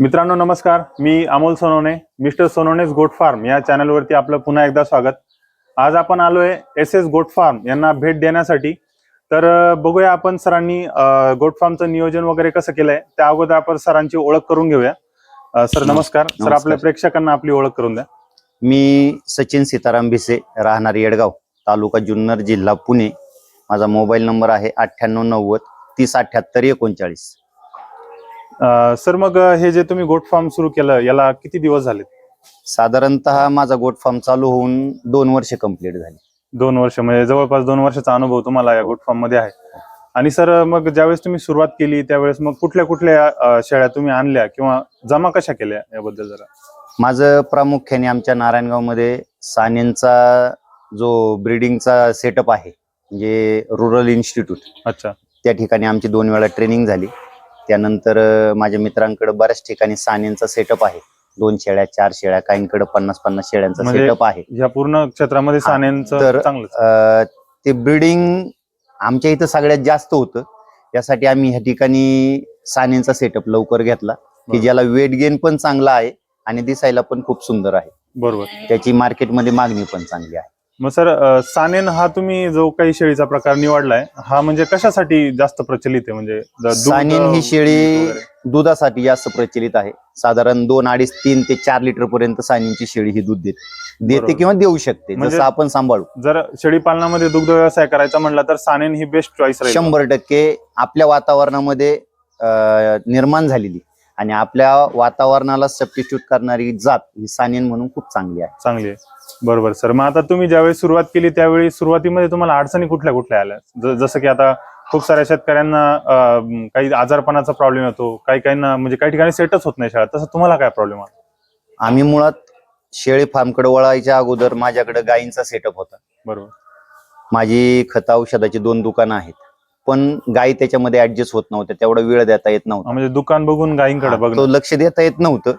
मित्रांनो नमस्कार. मी Amol Sonawane mister सोनवणेस goat farm या चॅनलवरती आपलं पुन्हा एकदा स्वागत. आज आपण आलोय एस एस गोट फार्म यांना भेट देण्यासाठी. तर बघूया आपण सरांनी गोट फार्मचं नियोजन वगैरे कसं केलंय त्या अगोदर आपण सरांची ओळख करून घेऊया. सर नमस्कार. सर. आपल्या प्रेक्षकांना आपली ओळख करून द्या. मी सचिन सीताराम भिसे राहणार येडगाव तालुका जुन्नर जिल्हा पुणे. माझा मोबाईल नंबर आहे अठ्ठ्याण्णव नव्वद तीस अठ्ठ्याहत्तर एकोणचाळीस. सर मग हे जे तुम्ही गोट फार्म सुरू केलं याला किती दिवस झाले साधारणतः माझा गोट फार्म चालू होऊन दोन वर्ष कंप्लीट झाली. दोन वर्ष म्हणजे जवळपास दोन वर्षाचा अनुभव तुम्हाला या गोट फार्ममध्ये आहे. आणि सर मग ज्यावेळेस तुम्ही सुरुवात केली त्यावेळेस मग कुठल्या कुठल्या शेळ्या तुम्ही आणल्या किंवा जमा कशा केल्या याबद्दल जरा? माझं प्रामुख्याने आमच्या नारायणगावमध्ये सानेंचा जो ब्रिडिंगचा सेटअप आहे म्हणजे रुरल इन्स्टिट्यूट अच्छा. त्या ठिकाणी आमची दोन वेळा ट्रेनिंग झाली. त्यानंतर माझ्या मित्रांकडे बऱ्याच ठिकाणी सानेंचा सेटअप आहे. दोन शेळ्या चार शेळ्या काहींकडे पन्नास पन्नास शेळ्यांचा म्हणजे सेटअप आहे. या पूर्ण क्षेत्रामध्ये सानेंचं तर- चांगलं अ, ते ब्रीडिंग आमच्या इथं सगळ्यात जास्त होतं. यासाठी आम्ही ह्या ठिकाणी सानेंचा सेटअप लवकर घेतला की. ज्याला वेट गेन पण चांगला आहे आणि दिसायला पण खूप सुंदर आहे. बरोबर. त्याची मार्केटमध्ये मागणी पण चांगली आहे. मग सर सानेन हा तुम्ही जो काही शेळीचा प्रकार निवडलाय हा म्हणजे कशासाठी जास्त प्रचलित आहे? म्हणजे द- दूध, सानेन ही शेळी वगैरे. दुधासाठी जास्त प्रचलित आहे. साधारण दोन अडीच तीन ते चार लिटर पर्यंत सानेंची शेळी ही दूध देते. देते बरोबर. किंवा देऊ शकते म्हणजे- जसं आपण सांभाळू. जर शेळी पालनामध्ये दुग्ध व्यवसाय करायचा म्हणला तर सानेन ही बेस्ट चॉईस राहील. शंभर टक्के आपल्या वातावरणामध्ये अ, निर्माण झालेली. आणि आपल्या वातावरणाला सबस्टिट्यूट करणारी जात ही सानियन म्हणून खूप चांगली आहे. चांगली आहे. बरोबर सर. मग आता तुम्ही ज्यावेळी सुरुवात केली त्यावेळी सुरुवातीमध्ये तुम्हाला अडचणी कुठल्या कुठल्या आल्या? जसं की आता खूप साऱ्या शेतकऱ्यांना काही आजारपणाचा प्रॉब्लेम येतो काही काहींना म्हणजे काही ठिकाणी सेटच होत नाही शाळा तसं तुम्हाला काय प्रॉब्लेम आला? आम्ही मुळात शेळी फार्मकडे वळायच्या अगोदर माझ्याकडे गायींचा सेटअप होता. बरोबर. माझी खत औषधाची दोन दुकानं आहेत. पण गायी त्याच्यामध्ये ऍडजस्ट होत नव्हत्या तेवढा वेळ देता येत नव्हता. म्हणजे दुकान बघून गायींकडे हा, बघणं. तो लक्ष देता येत नव्हतं.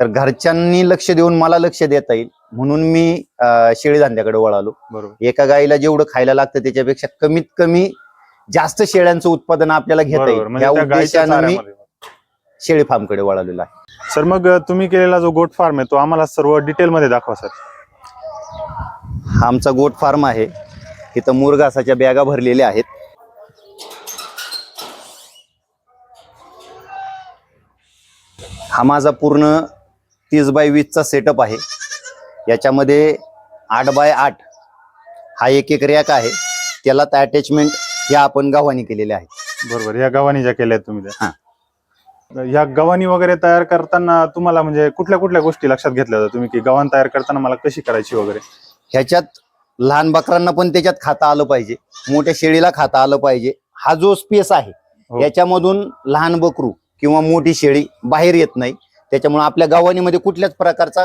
तर घरच्यांनी लक्ष देऊन मला लक्ष देता येईल म्हणून मी अ, शेळी धंद्याकडे वळालो. बरोबर. एका गाईला जेवढं खायला लागतं त्याच्यापेक्षा कमीत कमी जास्त शेळ्यांचं उत्पादन आपल्याला घेता बरोबर येईल म्हणजे त्या गायीच्या उद्देशानं मी चाऱ्यामध्ये. शेळी फार्मकडे वळालेलो आहे. सर मग तुम्ही केलेला जो गोट फार्म आहे तो आम्हाला सर्व डिटेल मध्ये दाखवा सर. हा आमचा गोट फार्म आहे. इथं मुरघासाच्या बॅगा भरलेल्या आहेत. हा माझा पूर्ण तीस बाय वीसचा सेटअप आहे. याच्यामध्ये आठ बाय आठ हा एक एक रॅक आहे. त्याला अटॅचमेंट ह्या आपण गावानी केलेल्या आहेत. बरोबर ह्या गव्हाणी ज्या केल्या आहेत तुम्ही हा. त्या ह्या गव्हाणी वगैरे तयार करताना तुम्हाला म्हणजे कुठल्या कुठल्या गोष्टी लक्षात घेतल्या होत्या तुम्ही? की गव्हाण तयार करताना मला कशी करायची वगैरे? ह्याच्यात लहान बकरांना पण त्याच्यात खाता आलं पाहिजे. मोठ्या शेळीला खाता आलं पाहिजे. हा जो स्पेस आहे हो. याच्यामधून लहान बकरू किंवा मोठी शेळी बाहेर येत नाही. त्याच्यामुळे आपल्या गावानीमध्ये कुठल्याच प्रकारचा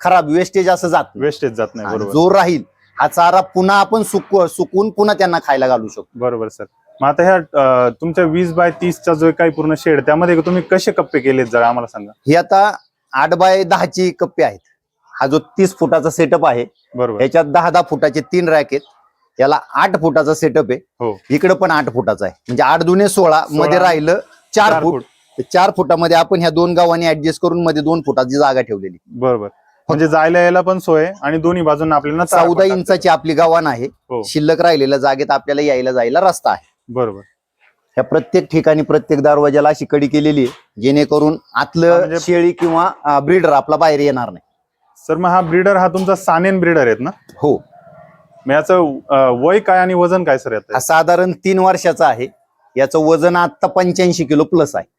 खराब वेस्टेज असं जात. वेस्टेज जात नाही बरोबर. जो राहील हा चारा पुन्हा आपण सुकव सुकवून पुन्हा त्यांना खायला घालू शकतो. बरोबर सर. मग आता ह्या तुमच्या वीस बाय तीसचा जो काही पूर्ण शेड त्यामध्ये तुम्ही कसे कप्पे केलेत जरा आम्हाला सांगा? ही आता आठ बाय दहाची कप्पे आहेत. हा जो तीस फुटाचा सेटअप आहे बरोबर. याच्यात दहा दहा फुटाचे तीन रॅक आहेत. त्याला आठ फुटाचा सेटअप आहे. हो. इकडे पण आठ फुटाचा आहे. म्हणजे आठ दुने सोळा. मध्ये राहिलं चार फूट. तर चार फुटामध्ये आपण ह्या दोन गावांनी ऍडजस्ट करून मध्ये दोन फुटाची जागा ठेवलेली. बरोबर. म्हणजे जायला यायला पण सोय आणि दोन्ही बाजूंना आपल्याला चौदा इंचाची आपली गावान आहे. हो. शिल्लक राहिलेल्या जागेत आपल्याला यायला जायला रस्ता आहे. बरोबर. ह्या प्रत्येक ठिकाणी प्रत्येक दरवाजाला अशी कडी केलेली आहे जेणेकरून आतलं म्हणजे- शेळी किंवा ब्रीडर आपला बाहेर येणार नाही. सर मग हा ब्रीडर हा तुमचा सानेन ब्रीडर आहेत ना? हो. मग याचं अं, वय काय आणि वजन काय सर हा साधारण तीन वर्षाचा आहे. याचं वजन आता पंच्याऐंशी किलो प्लस आहे.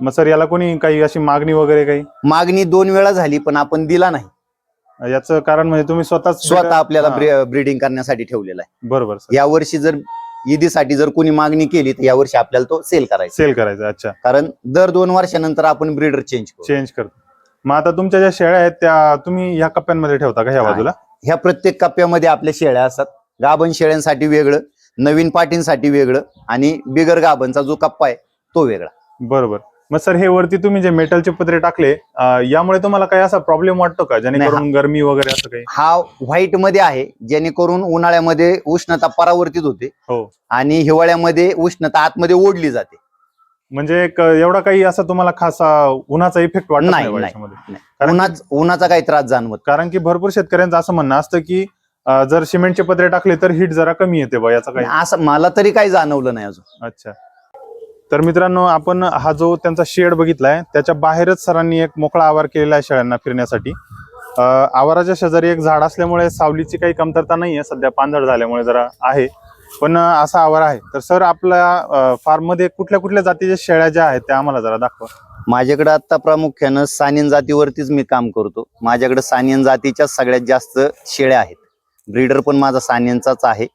मग सर याला कोणी काही अशी मागणी वगैरे काही? मागणी दोन वेळा झाली पण आपण दिला नाही. याचं कारण म्हणजे तुम्ही स्वतःच स्वतः आपल्याला हा, ब्रीडिंग करण्यासाठी ठेवलेला आहे. बरोबर सर. या वर्षी जर ईदीसाठी जर कोणी मागणी केली तर या वर्षी आपल्याला तो सेल करायचा. सेल करायचं अच्छा. कारण दर दोन वर्षानंतर आपण ब्रीडर चेंज करू. चेंज करतो. मग आता तुमच्या ज्या शेळ्या आहेत त्या तुम्ही ह्या कप्प्यांमध्ये ठेवता का ह्या. बाजूला? ह्या प्रत्येक कप्प्यामध्ये आपल्या शेळ्या असतात. गाभण शेळ्यांसाठी वेगळं नवीन पाटींसाठी वेगळं आणि बिगर गाभणचा जो कप्पा आहे तो वेगळा. बरोबर. मग सर हे वरती तुम्ही जे मेटलचे पत्रे टाकले अं, यामुळे तुम्हाला काही असा प्रॉब्लेम वाटतो का? जेणेकरून गरमी वगैरे असं काही? हा व्हाईटमध्ये आहे जेणेकरून उन्हाळ्यामध्ये उष्णता परावर्तित होते. हो. आणि हिवाळ्यामध्ये उष्णता आतमध्ये ओढली जाते. म्हणजे एक एवढा काही असा तुम्हाला खास उन्हाचा इफेक्ट वाटत नाही, नाही बा नाही. याच्यामध्ये? नाही. कारण उन्हाच उन्हाचा काही त्रास जाणवत कारण की भरपूर शेतकऱ्यांचं असं म्हणणं असतं की अं, जर सिमेंटचे पत्रे टाकले तर हिट जरा कमी येते बा याचा काही नाही. असं मला तरी काही जाणवलं नाही अजून. अच्छा. तर मित्रांनो आपण हा जो त्यांचा शेड बघितला आहे त्याच्या बाहेरच सरांनी एक मोकळा आवार केलेला आहे शेळ्यांना फिरण्यासाठी. आवाराच्या शेजारी एक झाड असल्यामुळे सावलीची काही कमतरता नाही आहे सध्या पानझड झाल्यामुळे जरा आहे. पण असा आवार आहे. तर सर आपल्या फार्ममध्ये कुठल्या कुठल्या जातीच्या शेळ्या ज्या आहेत त्या आम्हाला जरा दाखवा. माझ्याकडे आता प्रामुख्यानं सानियन जातीवरतीच मी काम करतो. माझ्याकडे सानियन जातीच्या सगळ्यात जास्त शेळ्या आहेत. ब्रीडर पण माझा सानियनचाच आहे.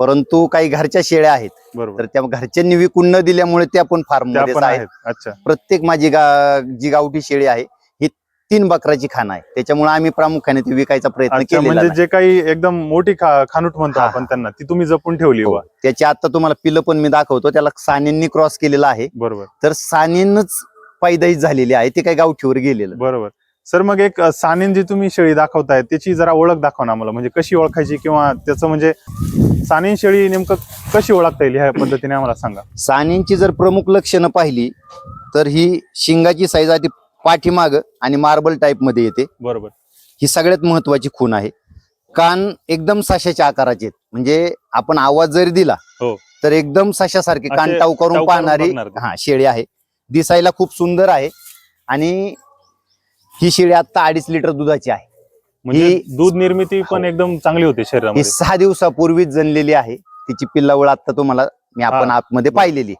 परंतु काही घरच्या शेळ्या आहेत. बरोबर. तर त्या घरच्यांनी विकून न दिल्यामुळे त्या पण फार्म त्या पण आहेत. आहेत. अच्छा. प्रत्येक माझी गा जी गावठी शेळी आहे ही तीन बकराची खाना आहे. त्याच्यामुळे आम्ही प्रामुख्याने ती विकायचा प्रयत्न अच्छा केलेला म्हणजे नाही. जे काही एकदम मोठी खा- खानूट म्हणतो हा, आपण. त्यांना ती तुम्ही जपून ठेवली हो. बा त्याची आता तुम्हाला पिलं पण मी दाखवतो. त्याला सानियननी क्रॉस केलेला आहे. बरोबर. तर सानियनच पैदाईच झालेली आहे. ते काही गावठीवर गेलेलं बरोबर. सर मग एक सानेन जी तुम्ही शेळी दाखवताय त्याची जरा ओळख दाखवा ना आम्हाला. म्हणजे कशी ओळखायची किंवा त्याचं म्हणजे सानेन शेळी नेमकं कशी ओळखता येईल ह्या पद्धतीने आम्हाला सांगा. सानींची जर प्रमुख लक्षणं पाहिली तर ही शिंगाची साईज आधी पाठीमाग आणि मार्बल टाईपमध्ये येते. बरोबर. ही सगळ्यात महत्वाची खूण आहे. कान एकदम साशाच्या आकाराचे आहेत. म्हणजे आपण आवाज जरी दिला हो. तर एकदम साशासारखे कान असे टाऊ करून पाहणारी बघणार. ते. हा शेळी आहे. दिसायला खूप सुंदर आहे. आणि ही शेळी आता अडीच लिटर दुधाची आहे. म्हणजे ही- दूध निर्मिती पण. एकदम चांगली होते ही शरीरामध्ये सहा दिवसापूर्वीच जनलेली आहे. तिची पिल्लावळ आता तुम्हाला मी आपण हा. आतमध्ये पाहिलेली.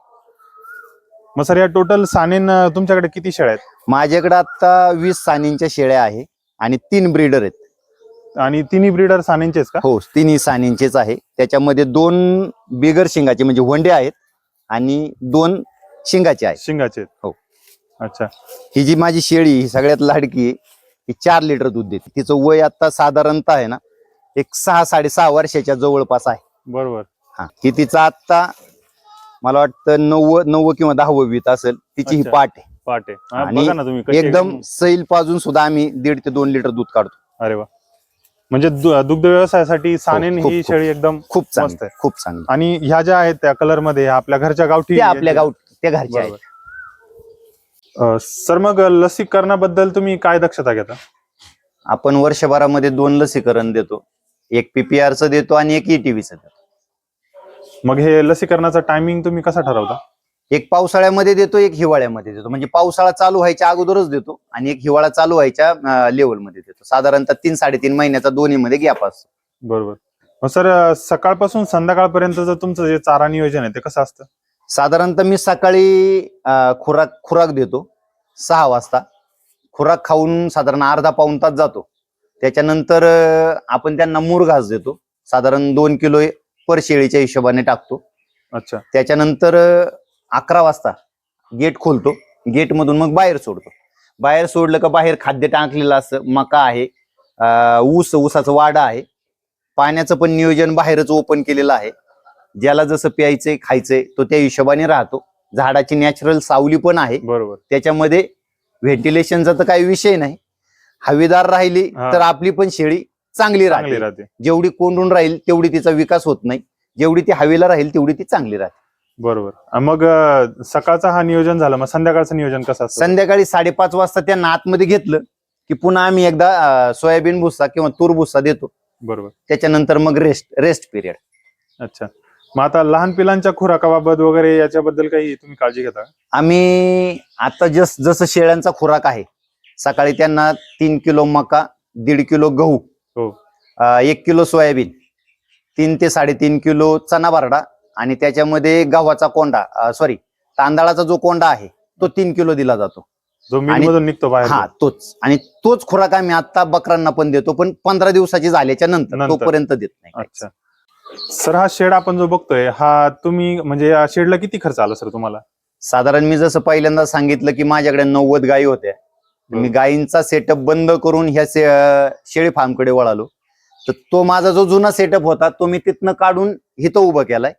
मग सर या टोटल सानेन अ, तुमच्याकडे किती शेळ्या आहेत? माझ्याकडे आता वीस सानींच्या शेळ्या आहे आणि तीन ब्रीडर आहेत. आणि तिन्ही ब्रीडर सानेनचेच का? हो तिन्ही सानींचेच आहे. त्याच्यामध्ये दोन बिगर शिंगाचे म्हणजे वंडे आहेत आणि दोन शिंगाचे आहेत. शिंगाचे आहेत. हो. अच्छा. ही जी माझी शेळी ही सगळ्यात लाडकी आहे ही चार लिटर दूध देते. तिचं वय आता साधारणतः आहे ना एक सहा साडेसहा वर्षाच्या जवळपास आहे. बरोबर. हा ही तिचं आता मला वाटतं नव्वद नव्वद किंवा दहावीत असेल तिची ही अच्छा. पाठ आहे. पाटे हा, आणि बघा ना तुम्ही कशी एकदम सैल पाजून सुद्धा आम्ही दीड ते दोन लिटर दूध काढतो. अरे वा. म्हणजे दु- दुग्ध व्यवसायासाठी सानेन खूप- ही खूप. शेळी एकदम खूप मस्त चांगली आहे. खूप चांगली. आणि ह्या ज्या आहेत त्या कलरमध्ये ह्या आपल्या घरच्या गावठी आपल्या गाव त्या घरच्या आहेत. अ, सर मग लसीकरणाबद्दल तुम्ही काय दक्षता घेता? आपण वर्षभरामध्ये दोन लसीकरण देतो. एक पीपीआरचं देतो आणि एक ईटीव्हीचं देतो. मग हे लसीकरणाचा टायमिंग तुम्ही कसा ठरवता? एक पावसाळ्यामध्ये देतो एक हिवाळ्यामध्ये देतो. म्हणजे पावसाळा चालू व्हायच्या अगोदरच देतो आणि एक हिवाळा चालू व्हायच्या लेवलमध्ये देतो. साधारणतः तीन साडेतीन महिन्याचा दोन्ही मध्ये गॅप असतो. बरोबर. मग सर अ, सकाळपासून संध्याकाळपर्यंतचं तुमचं जे चारा नियोजन आहे ते कसं असतं? साधारणतः मी सकाळी खुराक खुराक देतो. सहा वाजता. खुराक खाऊन साधारण अर्धा पाऊन तास जातो. त्याच्यानंतर आपण त्यांना मूर घास देतो. साधारण दोन किलो पर शेळीच्या हिशोबाने टाकतो. अच्छा. त्याच्यानंतर अकरा वाजता गेट खोलतो. गेट मधून मग बाहेर सोडतो. बाहेर सोडलं का बाहेर खाद्य टाकलेलं असतं मका आहे ऊस ऊसाचं वाडा आहे. पाण्याचं पण नियोजन बाहेरच ओपन केलेलं आहे. ज्याला जसं प्यायचंय खायचंय तो त्या हिशोबाने राहतो. झाडाची नॅचरल सावली पण आहे. बरोबर. त्याच्यामध्ये व्हेंटिलेशनचा तर काही विषय नाही. हवेदार राहिली हा. तर आपली पण शेळी चांगली चांगली राहते. राहते. जेवढी कोंडून राहील तेवढी तिचा विकास होत नाही. जेवढी ती हवेला राहील तेवढी ती चांगली राहते. बरोबर. अ, मग अ, सकाळचा हा नियोजन झालं. मग संध्याकाळचं नियोजन कसं असतं? संध्याकाळी साडेपाच वाजता त्यांना आतमध्ये घेतलं की पुन्हा आम्ही एकदा अं, सोयाबीन भुस्सा किंवा तूर भुस्सा देतो. बरोबर. त्याच्यानंतर मग रेस्ट रेस्ट पिरियड अच्छा. मग आता लहान पिलांच्या खुराकाबाबत वगैरे याच्याबद्दल काही तुम्ही काळजी घेता का? आम्ही आता जस जसं शेळ्यांचा खुराक आहे सकाळी त्यांना तीन किलो मका दीड किलो गहू हो. अं, एक किलो सोयाबीन तीन ते साडेतीन किलो चना बारडा आणि त्याच्यामध्ये गव्हाचा कोंडा सॉरी तांदळाचा जो कोंडा आहे तो तीन किलो दिला जातो. जो मिल आणि- मधून निघतो बाहेर. हा तोच. आणि तोच खुराक आम्ही आता बकरांना पण देतो पण पंधरा दिवसाची झाल्याच्यानंतर नंतर. तोपर्यंत देत नाही अच्छा. सर हा शेड आपण जो बघतोय हा तुम्ही म्हणजे या शेडला किती खर्च आला सर तुम्हाला? साधारण मी जसं पहिल्यांदा सांगितलं की माझ्याकडे नव्वद गायी होत्या. मी. गायींचा सेटअप बंद करून ह्या से- शेळी फार्मकडे वळालो. तर तो माझा जो जुना सेटअप होता तो मी तिथनं काढून इथं उभं केलाय.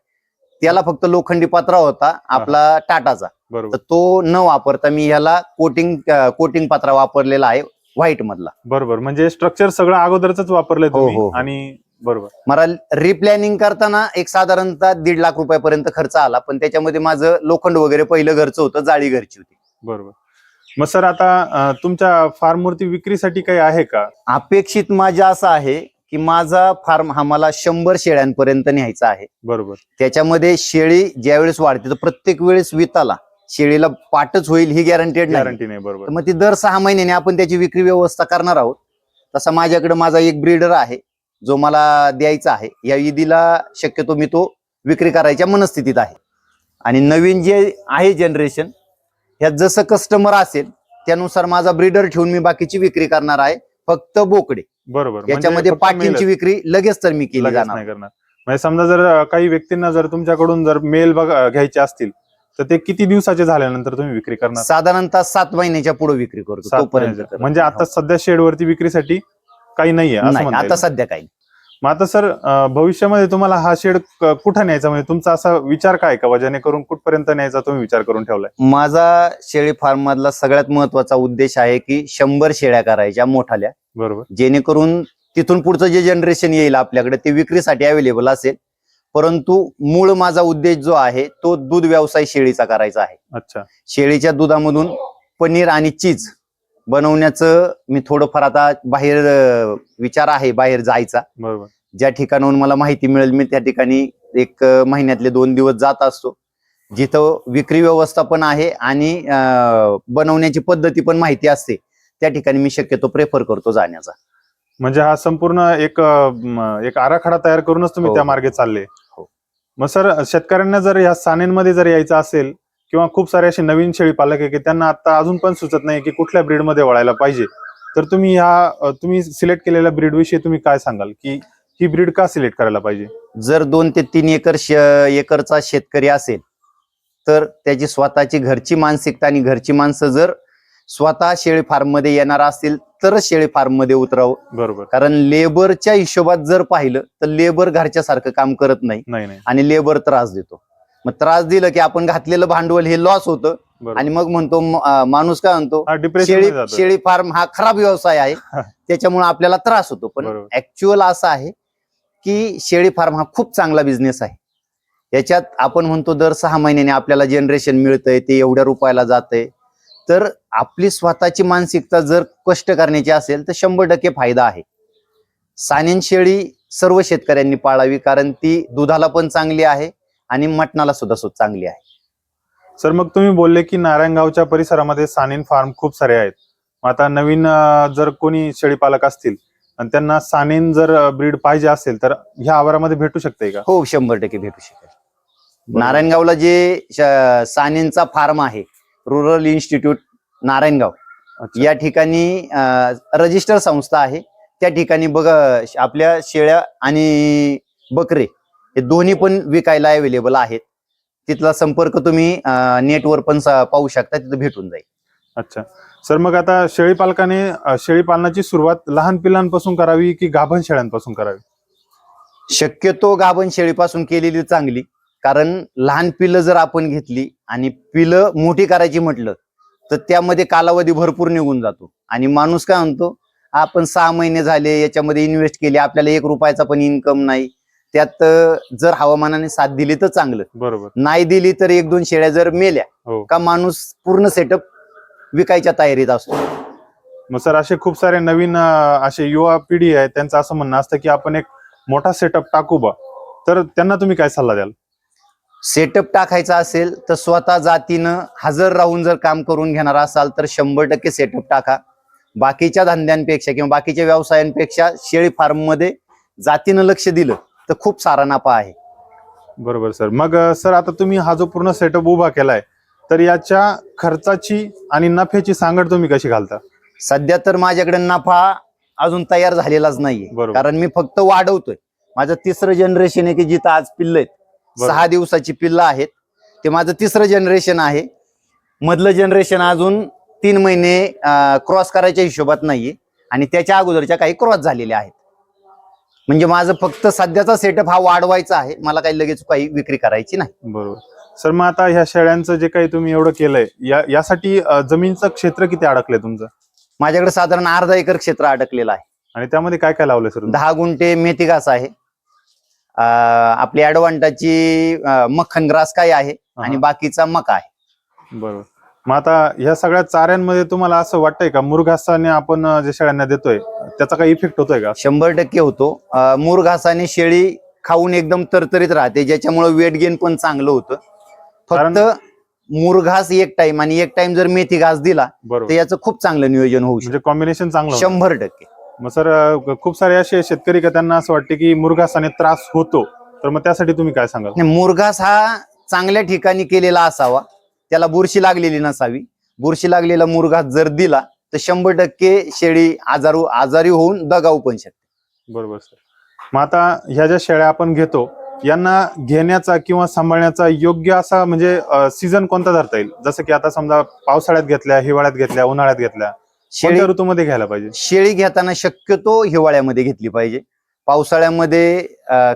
त्याला फक्त लोखंडी पत्रा होता आपला टाटाचा. तर तो न वापरता मी ह्याला कोटिंग कोटिंग पत्रा वापरलेला आहे व्हाईट मधला. बरोबर. म्हणजे स्ट्रक्चर सगळं अगोदरच वापरलंय हो, हो, हो. आणि बरोबर. मला रिप्लॅनिंग करताना एक साधारणतः दीड लाख रुपयापर्यंत खर्च आला. पण त्याच्यामध्ये माझं लोखंड वगैरे पहिलं घरचं होतं जाळी घरची होती. बरोबर. मग सर आता तुमच्या फार्मवरती विक्रीसाठी काही आहे का? अपेक्षित माझं असं आहे की माझा फार्म हा मला शंभर शेळ्यांपर्यंत न्यायचा आहे. बरोबर. त्याच्यामध्ये शेळी ज्यावेळेस वाढते तर प्रत्येक वेळेस विताला. शेळीला पाठच होईल ही गॅरंटेड गॅरंटी नाही बरोबर. मग ती दर सहा महिन्याने आपण त्याची विक्री व्यवस्था करणार आहोत. तसा माझ्याकडे माझा एक ब्रीडर आहे. जो मला द्यायचा आहे या ईदीला शक्यतो मी तो विक्री करायच्या मनस्थितीत आहे. आणि नवीन जे आहे जनरेशन ह्यात जसं कस्टमर असेल त्यानुसार माझा ब्रीडर ठेवून मी बाकीची विक्री करणार आहे फक्त बोकडे. बरोबर. म्हणजे याच्यामध्ये पाटींची मेलच. विक्री लगेच तर मी केली जाणार. म्हणजे समजा जर काही व्यक्तींना जर तुमच्याकडून जर मेल बघा घ्यायचे असतील तर ते किती दिवसाचे झाल्यानंतर तुम्ही विक्री करणार? साधारणतः सात महिन्याच्या पुढे विक्री करतो म्हणजे. आता सध्या शेडवरती विक्रीसाठी काही नाहीये असं नाही आता. सध्या काही नाही. मग आता सर अं, भविष्यामध्ये तुम्हाला हा शेड क- कुठं न्यायचा? म्हणजे तुमचा असा विचार काय का? जेणेकरून कुठपर्यंत न्यायचा तुम्ही विचार करून ठेवलाय? माझा शेळी फार्म मधला सगळ्यात महत्त्वाचा उद्देश आहे की शंभर शेळ्या करायच्या मोठाल्या. बरोबर. जेणेकरून तिथून पुढचं जे जनरेशन येईल आपल्याकडे ते विक्रीसाठी अवेलेबल असेल. परंतु मूळ माझा उद्देश जो आहे तो दूध व्यवसाय शेळीचा करायचा आहे. अच्छा. शेळीच्या दुधामधून पनीर आणि चीज बनवण्याचं मी थोडंफार आता बाहेर विचार आहे बाहेर जायचा. बरोबर. ज्या ठिकाणाहून मला माहिती मिळेल मी त्या ठिकाणी एक महिन्यातले दोन दिवस जात असतो. जिथं विक्री व्यवस्थापन आहे आणि बनवण्याची पद्धती पण माहिती असते. त्या ठिकाणी मी शक्यतो प्रेफर करतो जाण्याचा. म्हणजे हा संपूर्ण एक एक आराखडा तयार करूनच तुम्ही हो. त्या मार्गे चालले. हो. मग सर शेतकऱ्यांना जर या सानेंमध्ये जर यायचं असेल किंवा खूप सारे असे नवीन शेळी पालक आहे की त्यांना आता अजून पण सुचत नाही की कुठल्या ब्रीडमध्ये वळायला पाहिजे. तर तुम्ही ह्या तुम्ही सिलेक्ट केलेल्या ब्रीड विषयी तुम्ही काय सांगाल? की ही ब्रीड का सिलेक्ट करायला पाहिजे? जर दोन ते तीन एकर एकरचा शेतकरी असेल तर त्याची स्वतःची घरची मानसिकता आणि घरची माणसं जर स्वतः शेळी फार्ममध्ये येणार असतील तरच शेळी फार्ममध्ये उतरावं. बरोबर. कारण लेबरच्या हिशोबात जर पाहिलं तर लेबर घरच्या सारखं काम करत नाही. नाही नाही. आणि लेबर त्रास देतो. मग त्रास दिलं की आपण घातलेलं भांडवल हे लॉस होतं. आणि मग म्हणतो माणूस काय म्हणतो शेळी शेळी फार्म हा खराब व्यवसाय आहे. त्याच्यामुळे आपल्याला त्रास होतो. पण. ऍक्च्युअल असं आहे की शेळी फार्म हा खूप चांगला बिझनेस आहे. याच्यात आपण म्हणतो दर सहा महिन्याने आपल्याला जनरेशन मिळतंय ते एवढ्या रुपयाला जातंय. तर आपली स्वतःची मानसिकता जर कष्ट करण्याची असेल तर शंभर टक्के फायदा आहे. सानेन शेळी सर्व शेतकऱ्यांनी पाळावी कारण ती दुधाला पण चांगली आहे. आणि मटणाला सुद्धा सु- चांगली आहे. सर मग तुम्ही बोलले की नारायणगावच्या परिसरामध्ये सानेन फार्म खूप सारे आहेत. मग आता नवीन जर कोणी शेळी पालक असतील आणि त्यांना सानेन जर ब्रीड पाहिजे असेल तर ह्या आवारामध्ये भेटू शकते का? हो शंभर टक्के भेटू शकेल. नारायणगावला जे सानेंचा फार्म आहे रुरल इन्स्टिट्यूट नारायणगाव. या ठिकाणी रजिस्टर संस्था आहे. त्या ठिकाणी बघ आपल्या शेळ्या आणि बकरे हे दोन्ही पण विकायला अवेलेबल आहेत. तिथला संपर्क तुम्ही नेटवर पण पाहू शकता तिथं भेटून जाईल. अच्छा. सर मग आता शेळी पालकाने शेळी पालनाची सुरुवात लहान पिल्लांपासून करावी की गाभण शेळ्यांपासून करावी? शक्यतो गाभण शेळीपासून केलेली चांगली. कारण लहान पिलं जर आपण घेतली आणि पिलं मोठी करायची म्हटलं तर त्यामध्ये कालावधी भरपूर निघून जातो. आणि माणूस काय म्हणतो आपण सहा महिने झाले याच्यामध्ये इन्व्हेस्ट केले आपल्याला एक रुपयाचा पण इन्कम नाही. त्यात जर हवामानाने साथ दिली तर चांगलं. बरोबर. नाही दिली तर एक दोन शेळ्या जर मेल्या हो. का माणूस पूर्ण सेटअप विकायच्या तयारीत असतो. मग सर असे खूप सारे नवीन अं, असे युवा पिढी आहे त्यांचं असं म्हणणं असतं की आपण एक मोठा सेटअप टाकू बा. तर त्यांना तुम्ही काय सल्ला द्याल? सेटअप टाकायचा असेल तर स्वतः जातीनं हजर राहून जर काम करून घेणार असाल तर शंभर टक्के सेटअप टाका. बाकीच्या धंद्यांपेक्षा किंवा बाकीच्या व्यवसायांपेक्षा शेळी फार्ममध्ये जातीनं लक्ष दिलं तर खूप सारा नफा आहे. बरोबर सर. मग सर आता तुम्ही हा जो पूर्ण सेटअप उभा केलाय तर याच्या खर्चाची आणि नफ्याची सांगड तुम्ही कशी घालता? सध्या तर माझ्याकडे नफा अजून तयार झालेलाच नाहीये. बरोबर. कारण मी फक्त वाढवतोय. माझं तिसरं जनरेशन आहे की जिथं आज पिल्ल आहेत. सहा दिवसाची पिल्ल आहेत. ते माझं तिसरं जनरेशन आहे. मधलं जनरेशन अजून तीन महिने क्रॉस करायच्या हिशोबात नाहीये. आणि त्याच्या अगोदरच्या काही क्रॉस झालेल्या आहेत. म्हणजे माझं फक्त सध्याचा सेटअप हा वाढवायचा आहे. मला काही लगेच काही विक्री करायची नाही. बरोबर. सर मग आता ह्या शेळ्यांचं जे काही तुम्ही एवढं केलंय या यासाठी अं, जमीनचं क्षेत्र किती अडकलंय तुमचं? माझ्याकडे साधारण अर्धा एकर क्षेत्र अडकलेलं आहे. आणि त्यामध्ये काय काय लावलंय सर दहा गुंठे मेथी घास आहे. अं, आपली ऍडवांटाची मक्खन ग्रास काय आहे आणि बाकीचा मका आहे. बरोबर. मग आता ह्या सगळ्या चाऱ्यांमध्ये तुम्हाला असं वाटतंय का? मुरघासाने आपण जे शेळ्यांना देतोय त्याचा काही इफेक्ट होतोय का? शंभर टक्के होतो. अं, मूर घासाने शेळी खाऊन एकदम तरतरीत राहते ज्याच्यामुळे वेट गेन पण चांगलं होतं. फक्त कारण- मूर घास एक टाइम आणि एक टाइम जर मेथी घास दिला तर याचं खूप चांगलं नियोजन होऊ म्हणजे शकतं कॉम्बिनेशन चांगलं होतं. शंभर टक्के. मग सर खूप सारे असे शेतकरी का त्यांना असं वाटते की मुरघासाने त्रास होतो. तर मग त्यासाठी तुम्ही काय सांगाल? नाही, मुरघास हा चांगल्या ठिकाणी केलेला असावा. त्याला बुरशी लागलेली नसावी. बुरशी लागलेला मुरघास जर दिला तर शंभर टक्के शेळी आजारू आजारी होऊन दगावू पण शकते. बरोबर सर. मग आता ह्या ज्या शेळ्या आपण घेतो यांना घेण्याचा किंवा सांभाळण्याचा योग्य असा म्हणजे सीझन कोणता धरता येईल? जसं की आता समजा पावसाळ्यात घेतल्या हिवाळ्यात घेतल्या उन्हाळ्यात घेतल्या शेळी ऋतूमध्ये घ्यायला पाहिजे? शेळी घेताना शक्यतो हिवाळ्यामध्ये घेतली पाहिजे. पावसाळ्यामध्ये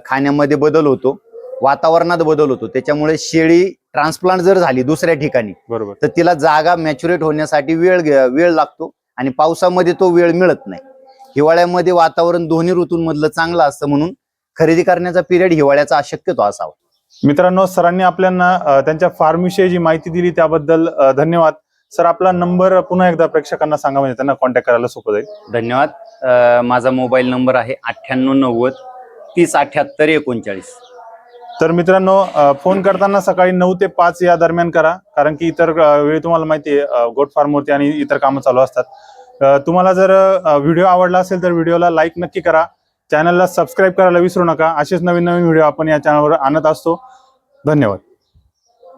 खाण्यामध्ये बदल होतो. वातावरणात बदल होतो. त्याच्यामुळे शेळी ट्रान्सप्लांट जर झाली दुसऱ्या ठिकाणी बरोबर. तर तिला जागा मॅच्युरेट होण्यासाठी वेळ वेळ लागतो आणि पावसामध्ये तो वेळ मिळत नाही. हिवाळ्यामध्ये वातावरण दोन्ही ऋतूंमधलं चांगलं असतं म्हणून खरेदी करण्याचा पिरियड हिवाळ्याचा अशक्यतो असावा. मित्रांनो सरांनी आपल्याला त्यांच्या फार्मविषयी जी माहिती दिली त्याबद्दल धन्यवाद. सर आपला नंबर पुन्हा एकदा प्रेक्षकांना सांगा म्हणजे त्यांना कॉन्टॅक्ट करायला सोपं जाईल. धन्यवाद. माझा मोबाईल नंबर आहे अठ्ठ्याण्णव नव्वद तीस अठ्याहत्तर एकोणचाळीस. तर मित्रांनो फोन करताना सकाळी नऊ ते पाच या दरम्यान करा कारण की इतर वेळी तुम्हाला माहिती आहे अ, गोट फार्मवरती आणि इतर कामं चालू असतात. तुम्हाला जर व्हिडिओ आवडला असेल तर व्हिडिओला लाईक नक्की करा. चॅनलला सबस्क्राईब करायला विसरू नका. असेच नवीन नवीन व्हिडिओ आपण या चॅनलवर आणत असतो. धन्यवाद.